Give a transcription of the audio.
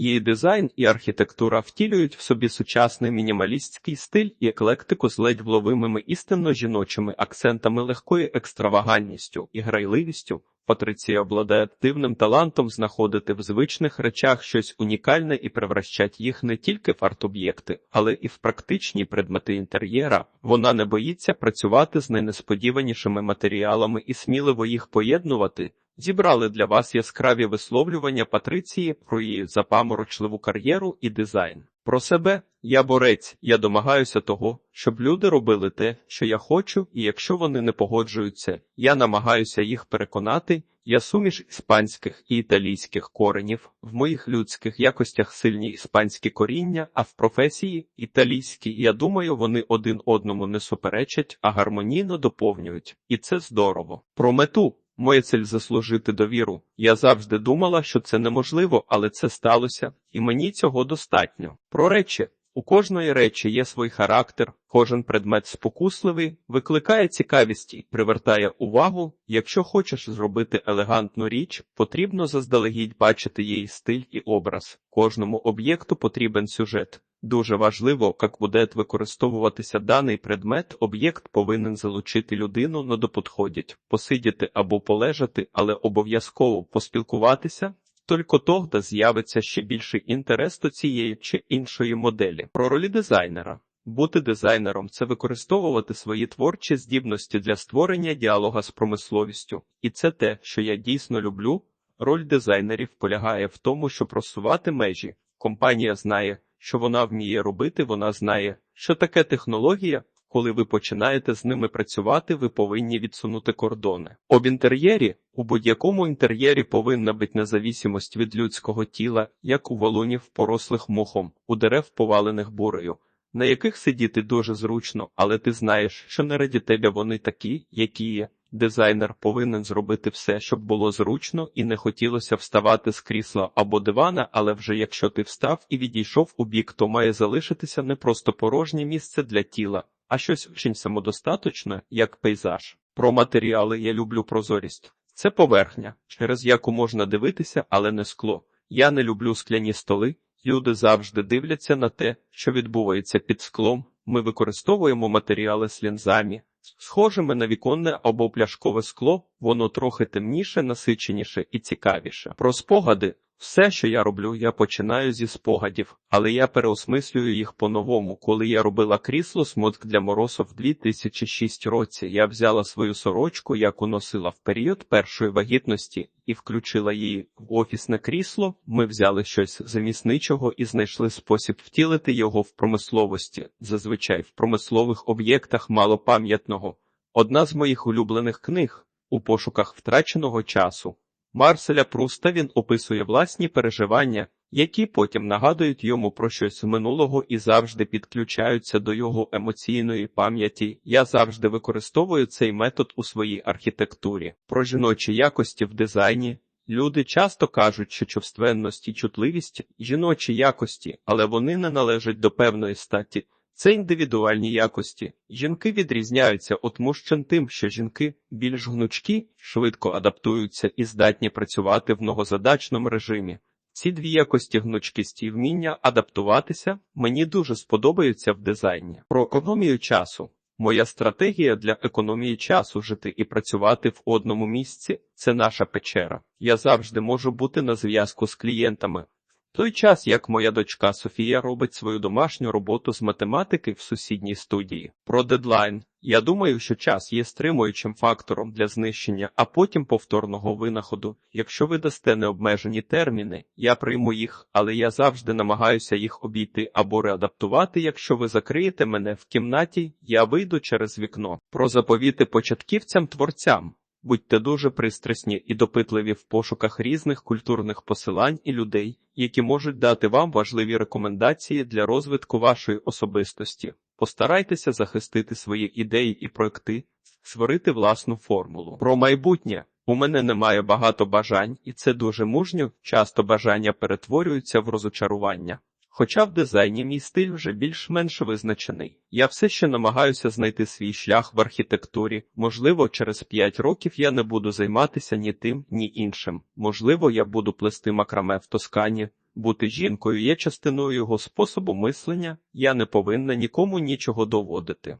Її дизайн і архітектура втілюють в собі сучасний мінімалістський стиль і еклектику з ледь вловимими істинно жіночими акцентами легкою екстравагантністю і грайливістю. Патриція обладає дивним талантом знаходити в звичних речах щось унікальне і превращать їх не тільки в арт-об'єкти, але і в практичні предмети інтер'єра. Вона не боїться працювати з найнесподіванішими матеріалами і сміливо їх поєднувати. Зібрали для вас яскраві висловлювання Патриції про її запаморочливу кар'єру і дизайн. Про себе я борець, я домагаюся того, щоб люди робили те, що я хочу, і якщо вони не погоджуються, я намагаюся їх переконати. Я суміш іспанських і італійських коренів, в моїх людських якостях сильні іспанські коріння, а в професії італійські, я думаю, вони один одному не суперечать, а гармонійно доповнюють. І це здорово. Про мету. Моя цель заслужити довіру. Я завжди думала, що це неможливо, але це сталося, і мені цього достатньо. Про речі. У кожної речі є свій характер, кожен предмет спокусливий, викликає цікавість і привертає увагу. Якщо хочеш зробити елегантну річ, потрібно заздалегідь бачити її стиль і образ. Кожному об'єкту потрібен сюжет. Дуже важливо, як буде використовуватися даний предмет, об'єкт повинен залучити людину на доподходять, посидіти або полежати, але обов'язково поспілкуватися. Тільки тогда з'явиться ще більший інтерес до цієї чи іншої моделі. Про ролі дизайнера. Бути дизайнером це використовувати свої творчі здібності для створення діалога з промисловістю. І це те, що я дійсно люблю. Роль дизайнерів полягає в тому, щоб просувати межі. Компанія знає, що вона вміє робити, вона знає, що таке технологія. Коли ви починаєте з ними працювати, ви повинні відсунути кордони. Об інтер'єрі у будь-якому інтер'єрі повинна бути независимость від людського тіла, як у волунів, порослих мохом, у дерев, повалених бурею, на яких сидіти дуже зручно, але ти знаєш, що не раді тебе вони такі, які є. Дизайнер повинен зробити все, щоб було зручно і не хотілося вставати з крісла або дивана, але вже якщо ти встав і відійшов у бік, то має залишитися не просто порожнє місце для тіла, а щось очень самодостаточне, як пейзаж. Про матеріали я люблю прозорість. Це поверхня, через яку можна дивитися, але не скло. Я не люблю скляні столи. Люди завжди дивляться на те, що відбувається під склом. Ми використовуємо матеріали з лінзами, схожими на віконне або пляшкове скло, воно трохи темніше, насиченіше і цікавіше. Про спогади. Все, що я роблю, я починаю зі спогадів, але я переосмислюю їх по-новому. Коли я робила крісло смотк для Моросо в 2006 році, я взяла свою сорочку, яку носила в період першої вагітності, і включила її в офісне крісло. Ми взяли щось замісничого і знайшли спосіб втілити його в промисловості. Зазвичай в промислових об'єктах мало пам'ятного. Одна з моїх улюблених книг у пошуках втраченого часу. Марселя Пруста він описує власні переживання, які потім нагадують йому про щось минулого і завжди підключаються до його емоційної пам'яті. Я завжди використовую цей метод у своїй архітектурі. Про жіночі якості в дизайні. Люди часто кажуть, що чувственність і чутливість жіночі якості, але вони не належать до певної статі. Це індивідуальні якості. Жінки відрізняються від мужчин тим, що жінки більш гнучкі, швидко адаптуються і здатні працювати в многозадачному режимі. Ці дві якості гнучкість і вміння адаптуватися мені дуже сподобаються в дизайні. Про економію часу. Моя стратегія для економії часу жити і працювати в одному місці це наша печера. Я завжди можу бути на зв'язку з клієнтами той час, як моя дочка Софія робить свою домашню роботу з математики в сусідній студії. Про дедлайн. Я думаю, що час є стримуючим фактором для знищення, а потім повторного винаходу. Якщо ви дасте необмежені терміни, я прийму їх, але я завжди намагаюся їх обійти або реадаптувати. Якщо ви закриєте мене в кімнаті, я вийду через вікно. Про заповіти початківцям творцям. Будьте дуже пристрасні і допитливі в пошуках різних культурних посилань і людей, які можуть дати вам важливі рекомендації для розвитку вашої особистості. Постарайтеся захистити свої ідеї і проекти, створити власну формулу. Про майбутнє у мене немає багато бажань, і це дуже мужньо. Часто бажання перетворюються в розочарування. Хоча в дизайні мій стиль вже більш-менш визначений. Я все ще намагаюся знайти свій шлях в архітектурі. Можливо, через п'ять років я не буду займатися ні тим, ні іншим. Можливо, я буду плести макраме в Тоскані. Бути жінкою є частиною його способу мислення, я не повинна нікому нічого доводити.